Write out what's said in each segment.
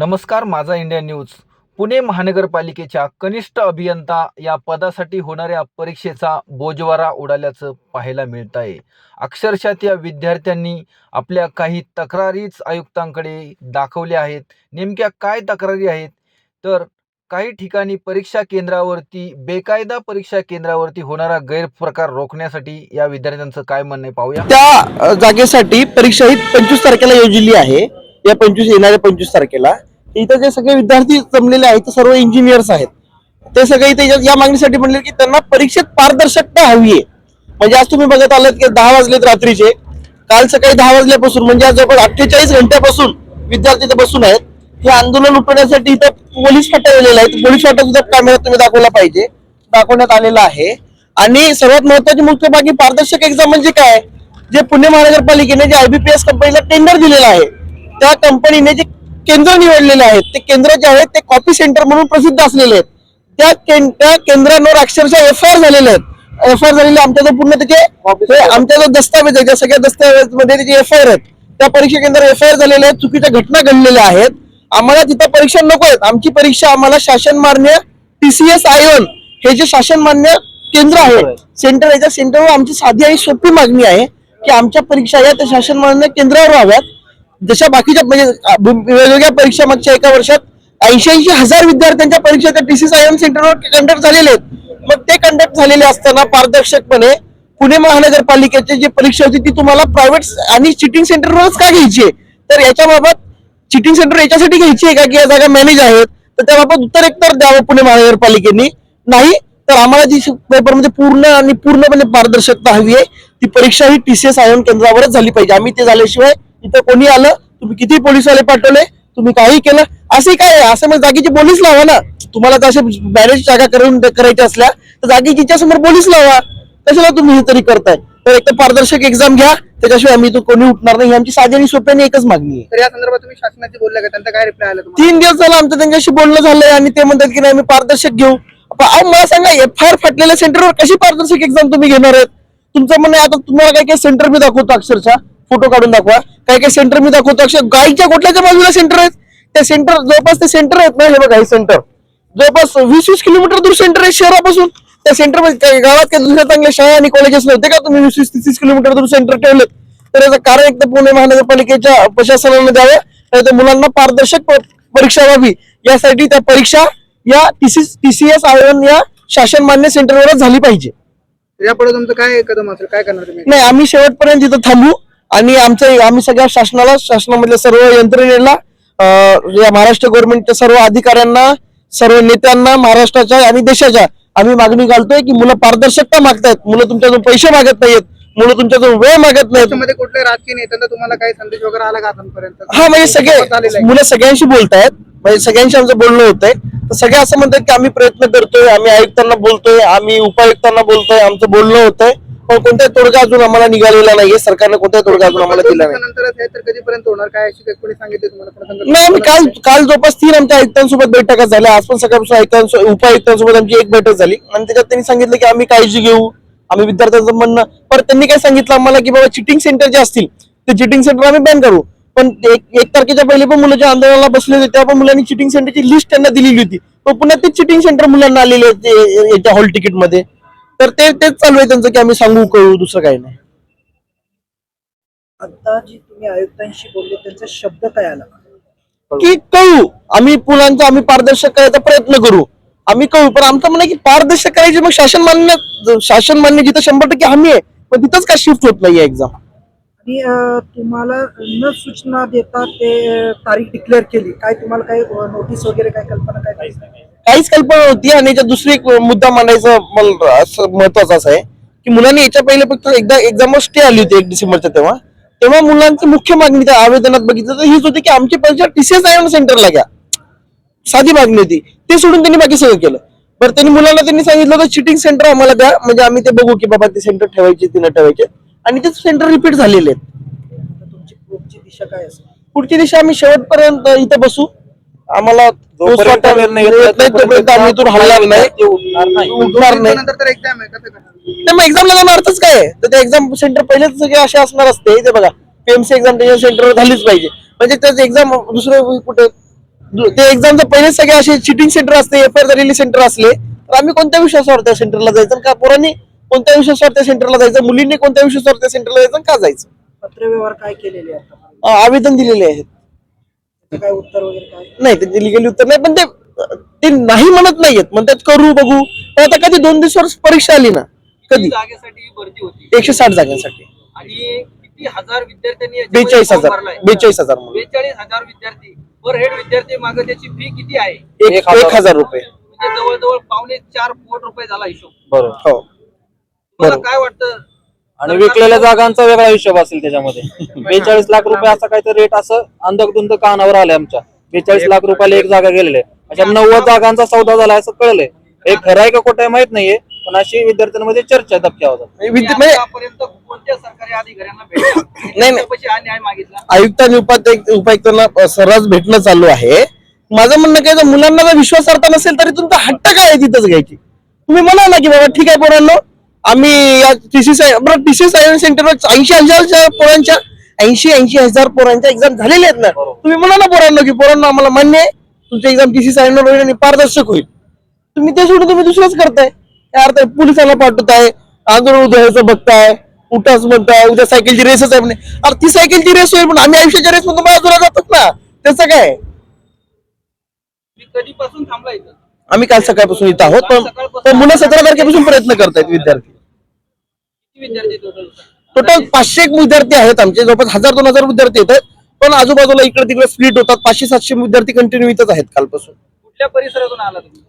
नमस्कार माझा India news. Pune महानगरपालिकेच्या कनिष्ठ अभियंता या पदासाठी होणाऱ्या परीक्षेचा बोजवारा उडाल्याचं पाहायला मिळत आहे अक्षरशः त्या विद्यार्थ्यांनी आपल्या काही तक्रारीच आयुक्तांकडे दाखवल्या आहेत. नेमक्या काय तक्रारी आहेत? तर काही ठिकाणी परीक्षा केंद्रावरती बेकायदा परीक्षा केंद्रावरती होणारा गैरप्रकार रोखण्यासाठी या विद्यार्थ्यांचं काय म्हणणं आहे पाहूया. त्या जागेसाठी परीक्षा ही पंचवीस तारखेला योजली आहे. या पंचवीस येणाऱ्या पंचवीस तारखेला. इथं जे सगळे विद्यार्थी जमलेले आहेत ते सर्व इंजिनियर्स आहेत. ते सगळे इथे या- मागणीसाठी म्हणले की त्यांना परीक्षेत पारदर्शकता हवी आहे. म्हणजे आज तुम्ही बघत आलात की दहा वाजलेत रात्रीचे. काल सकाळी दहा वाजल्यापासून म्हणजे आज जवळपास अठ्ठेचाळीस घंट्यापासून विद्यार्थी इथे बसून आहेत. हे आंदोलन उठवण्यासाठी इथं पोलीस फाटा दिलेला आहे पोलीस फाटा सुद्धा कॅमेऱ्यात तुम्ही दाखवला पाहिजे. दाखवण्यात आलेला आहे. आणि सर्वात महत्वाची मुख्य बाकी पारदर्शक एक्झाम म्हणजे काय? जे पुणे महानगरपालिकेने जे आयबीपीएस कंपनीला टेंडर दिलेला आहे. त्या कंपनीने जे केंद्र निवडलेले आहेत ते केंद्र जे आहेत ते कॉपी सेंटर म्हणून प्रसिद्ध असलेले आहेत. त्या त्या केंद्रांवर अक्षरशः एफ आय आर झालेले आहेत. एफ आय आर झालेले आमच्या जो पूर्ण त्याचे आमच्या जो दस्तावेज आहे त्या सगळ्या दस्तावेजमध्ये त्याचे एफ आय आर आहेत. त्या परीक्षा केंद्रावर एफ आय आर झालेले आहेत. चुकीच्या घटना घडलेल्या आहेत. आम्हाला तिथं परीक्षा नको आहेत. आमची परीक्षा आम्हाला शासन मान्य टीसीएस आयोन हे जे शासन मान्य केंद्र आहे सेंटर याच्या सेंटरवर आमची साधी आणि सोपी मागणी आहे की आमच्या परीक्षा या त्या शासन मान्य केंद्रावर व्हाव्यात. जशा बाकीच्या म्हणजे वेगवेगळ्या परीक्षा मागच्या एका वर्षात ऐंशी ऐंशी हजार विद्यार्थ्यांच्या परीक्षा त्या टीसीएस आयोन सेंटरवर कंडक्ट झालेले आहेत. मग ते कंडक्ट झालेले असताना पारदर्शकपणे पुणे महानगरपालिकेची जी परीक्षा होती ती तुम्हाला प्रायव्हेट आणि चिटिंग सेंटरवरच का घ्यायची आहे? तर याच्याबाबत चिटिंग सेंटर याच्यासाठी घ्यायची आहे का की या जागा मॅनेज आहेत? तर त्याबाबत उत्तर एकतर द्यावं पुणे महानगरपालिकेने. नाही तर आम्हाला जी पेपरमध्ये म्हणजे पूर्ण आणि पूर्णपणे पारदर्शकता हवी आहे ती परीक्षा ही टी सी एस आयोन केंद्रावरच झाली पाहिजे. आम्ही ते झाल्याशिवाय इथं कोणी आलं तुम्ही किती पोलीसवाले पाठवले तुम्ही काही केलं असं काय? असं मग जागेची पोलीस लावा ना. तुम्हाला असे मॅरेज जागा करून करायच्या असल्या तर जागेच्या समोर पोलीस लावा. कशाला तुम्ही हे तरी करताय? तर एक तर पारदर्शक एक्झाम घ्या त्याच्याशिवाय आम्ही कोणी उठणार नाही. आमची साधी आणि सोपी आणि एकच मागणी आहे. तर या संदर्भात तुम्ही शासनाची बोलले का? त्यांचा काय रिप्लाय आला तुम्हाला? तीन दिवस झाला आमचं त्यांच्याशी बोलणं झालंय आणि ते म्हणतात की नाही आम्ही पारदर्शक घेऊ. अहो मला सांगा एफ आय आर फाटलेल्या सेंटरवर कशी पारदर्शक एक्झाम तुम्ही घेणार आहेत? तुमचं म्हणणं आहे, आता तुम्हाला काय काय सेंटर मी दाखवतो अक्षरशः. फोटो काढून दाखवा. काय काय सेंटर मी दाखवतो. अक्षर गाईच्या गोठल्याच्या बाजूला सेंटर आहेत. त्या सेंटर जवळपास ते सेंटर आहेत ना हे बघा हे सेंटर जवळपास वीस वीस किलोमीटर दूर सेंटर आहे शहरापासून. त्या सेंटरमध्ये गावात काही दुसऱ्या चांगल्या शाळा आणि कॉलेजेस नव्हते का? तुम्ही वीस वीस तीस किलोमीटर दूर सेंटर ठेवलेत. तर याचं कारण एक तर पुणे महानगरपालिकेच्या प्रशासनाने द्यावं तर मुलांना पारदर्शक परीक्षा व्हावी. यासाठी त्या परीक्षा या टीसीएस आयोजन या शासन मान्य सेंटरवरच झाली पाहिजे. यापुढे तुमचं काय कदम असेल काय करणार तुम्ही? नाही आम्ही शेवटपर्यंत इथं थांबू आणि आमच्या आम्ही सगळ्या शासनाला शासनामधल्या सर्व यंत्रणेला या महाराष्ट्र गव्हर्नमेंटच्या सर्व अधिकाऱ्यांना सर्व नेत्यांना महाराष्ट्राच्या आणि देशाच्या आम्ही मागणी घालतोय की मुलं पारदर्शकता मागतायत. मुलं तुमच्याकडून पैसे मागत नाहीत मुलं तुमच्याकडून वेळ मागत नाहीत कुठल्या राजकीय नेत्यांचा तुम्हाला काही संदेश वगैरे आला का आतापर्यंत? हा म्हणजे सगळे. मुलं सगळ्यांशी बोलतायत. म्हणजे सगळ्यांशी आमचं बोलणं होतंय. तर सगळे असं म्हणतात की आम्ही प्रयत्न करतोय आम्ही आयुक्तांना बोलतोय आम्ही उपायुक्तांना बोलतोय आमचं बोलणं होतंय. पण तोडगा अजून आम्हाला निघालेला नाहीये. सरकारनं कोणत्याही तोडगा अजून आम्हाला दिला नाही. आहे तर कधीपर्यंत होणार? काय अशी काही कोणी सांगितले तुम्हाला? प्रसंग? नाही आम्ही काल काल जवळपास तीन आमच्या आयुक्तांसोबत बैठका झाल्या. आज पण सकाळपासून आयुक्तांसोबत उपायुक्तांसोबत आमची एक बैठक झाली. आणि त्याच्यात त्यांनी सांगितलं की आम्ही काळजी घेऊ. आम्ही विद्यार्थ्यांचं म्हणणं पण त्यांनी काय सांगितलं आम्हाला की बाबा चिटिंग सेंटर जे असतील ते चिटिंग सेंटर आम्ही बॅन करू. पण एक एक तारखेच्या पहिले पण मुलं ज्या आंदोलनाला बसले होते तेव्हा पण मुलांनी चिटिंग सेंटरची लिस्ट त्यांना दिलेली होती. पण पुन्हा ते चिटिंग सेंटर मुलांना आलेले आहेत ते- याच्या हॉल तिकीटमध्ये. तर ते तेच चालू आहे त्यांचं की आम्ही सांगू कळू दुसरं काही नाही. आता जी तुम्ही आयुक्तांशी बोलले त्यांचा शब्द काय आला? की कळू. आम्ही मुलांचा आम्ही पारदर्शक करायचा प्रयत्न करू. आम्ही कळू पण आमचं म्हणणं की पारदर्शक करायची मग शासन मान्य शासन मान्य जिथं शंभर टक्के हमी आहे पण तिथंच का शिफ्ट होत नाहीये एक्झाम आणि तुम्हाला न सूचना देता ते तारीख डिक्लेअर केली. काय तुम्हाला काही नोटीस वगैरे काय कल्पना काय? काहीच कल्पना नव्हती आणि याच्यात दुसरी एक मुद्दा मांडायचा मला असं महत्त्वाचा असं आहे की मुलांनी याच्या पहिले फक्त एकदा एक्झामवर स्टे आली होती एक डिसेंबरच्या तेव्हा. तेव्हा मुलांची मुख्य मागणी त्या आवेदनात बघितलं. तर हीच होती की आमची परीक्षा टीसीएस आयोन सेंटरला घ्या. साधी मागणी होती. ते सोडून त्यांनी बाकी सगळं केलं. बरं त्यांनी मुलांना त्यांनी सांगितलं होतं चिटिंग सेंटर आम्हाला द्या. म्हणजे आम्ही ते बघू की बाबा ते सेंटर ठेवायचे ते न ठेवायचे. आणि ते सेंटर रिपीट झालेले आहेत. आता तुमची पुढची दिशा काय असेल पुढची दिशा आम्ही शेवटपर्यंत इथं बसू. आम्हाला उठणार नाही. तर एक्झाम तर मग एक्झामला जाणार अर्थच काय? आहे? तर ते एक्झाम सेंटर पहिलेच सगळे असे असणार असते ते बघा. पीएमसी एक्झाम त्याच्या सेंटरवर झालीच पाहिजे. म्हणजे त्याचं एक्झाम दुसरं कुठे? ते एक्झामचं पहिले सगळे असे चिटिंग सेंटर असते एफ आय झालेले सेंटर असले तर आम्ही कोणत्या विश्वासावर त्या सेंटरला जायचं? आणि का पोरांनी कोणत्या विश्वासावर त्या सेंटरला जायचं? मुलींनी कोणत्या विश्वासावर त्या सेंटरला जायचं? का जायचं? पत्रव्यवहार काय केलेले आवेदन दिलेले आहेत. काय उत्तर वगैरे काय? नाही त्यांचे लिगली उत्तर नाही पण ते ते नाही म्हणत नाहीयेत. म्हणतात करू बघू. पण आता कधी दोन दिवसावर परीक्षा आली ना? कधी? जागेसाठी भरती होती. एकशे साठ जागांसाठी. आणि किती हजार विद्यार्थ्यांनी याच्यामध्ये बेचाळीस हजार. भरलाय? बेचाळीस हजार. बेचाळीस हजार विद्यार्थी. पर हेड विद्यार्थी मागे त्याची फी किती आहे? एक एक हजार रुपये. म्हणजे जवळजवळ पावणे चार कोटी रुपये झाला हिशोब. बरोबर. हो. तुम्हाला बरोबर. काय वाटतं? आणि विकलेल्या जागांचा वेगळा हिशोब असेल त्याच्यामध्ये. बेचाळीस लाख रुपये असा काहीतरी रेट असं अंधकधुंद कानावर आले आमच्या. बेचाळीस लाख रुपयाला एक जागा गेलेले अशा नव्वद जागांचा सौदा झाला असं कळलंय. हे खरं आहे का खोटं आहे माहीत नाहीये पण अशी विद्यार्थ्यांमध्ये चर्चा दबक्या होतात म्हणजे म्हणजे आतापर्यंत कोणत्या सरकारी अधिकाऱ्यांना भेटला? नाही. त्यांच्यापाशी हा न्याय मागितला? आयुक्त आणि उपायुक्त उपायुक्तांना सर्रास भेटणं चालू आहे. माझं म्हणणं काय तर मुलांना जर विश्वासार्हता नसेल तरी तुमचा हट्ट काय आहे तिथंच घ्यायची? तुम्ही म्हणा ना की बाबा ठीक आहे पोरांनो आम्ही या टीसीसी बरं टीसीसी सेंटरवर ऐंशी हजार पोरांच्या ऐंशी ऐंशी हजार पोरांच्या एक्झाम झालेल्या आहेत ना. तुम्ही म्हणा ना पोरांनो की पोरांनो आम्हाला मान्य आहे तुमची एक्झाम टीसीसी होईल आणि पारदर्शक होईल. तुम्ही ते सोडून तुम्ही दुसरंच करताय. काय अर्थ आहे? पोलिसांना पाठवताय आंदोलन उद्याचं बघताय उठाच म्हणताय उद्या सायकलची रेसच आहे म्हणे. अरे ती सायकलची रेस होईल पण आम्ही आयुष्याच्या रेस मधून बाजूला जातात ना. त्याचं काय कधीपासून थांबला इथं? आम्ही काल सकाळपासून इथं आहोत पण मुलं सतरा तारखेपासून प्रयत्न करतायत विद्यार्थी. टोटल टोटल पाचशे एक विद्यार्थी आहेत आमचे. जवळपास हजार दोन हजार विद्यार्थी येतात पण आजूबाजूला इकडे तिकडे स्प्लिट होतात. पाचशे सातशे विद्यार्थी कंटिन्यू इथंच आहेत कालपासून. कुठल्या परिसरातून आला तुम्ही?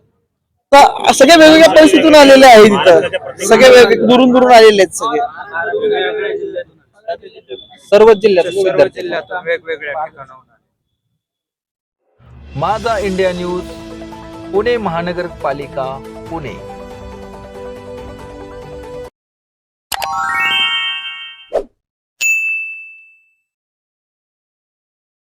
सगळ्या वेगवेगळ्या परिस्थितीतून आलेले आहेत इथं. सगळे वेगळे दुरून दुरून आलेले आहेत सगळे. सर्वच जिल्ह्यात विद्यार्थी. माझा इंडिया न्यूज पुणे महानगरपालिका पुणे.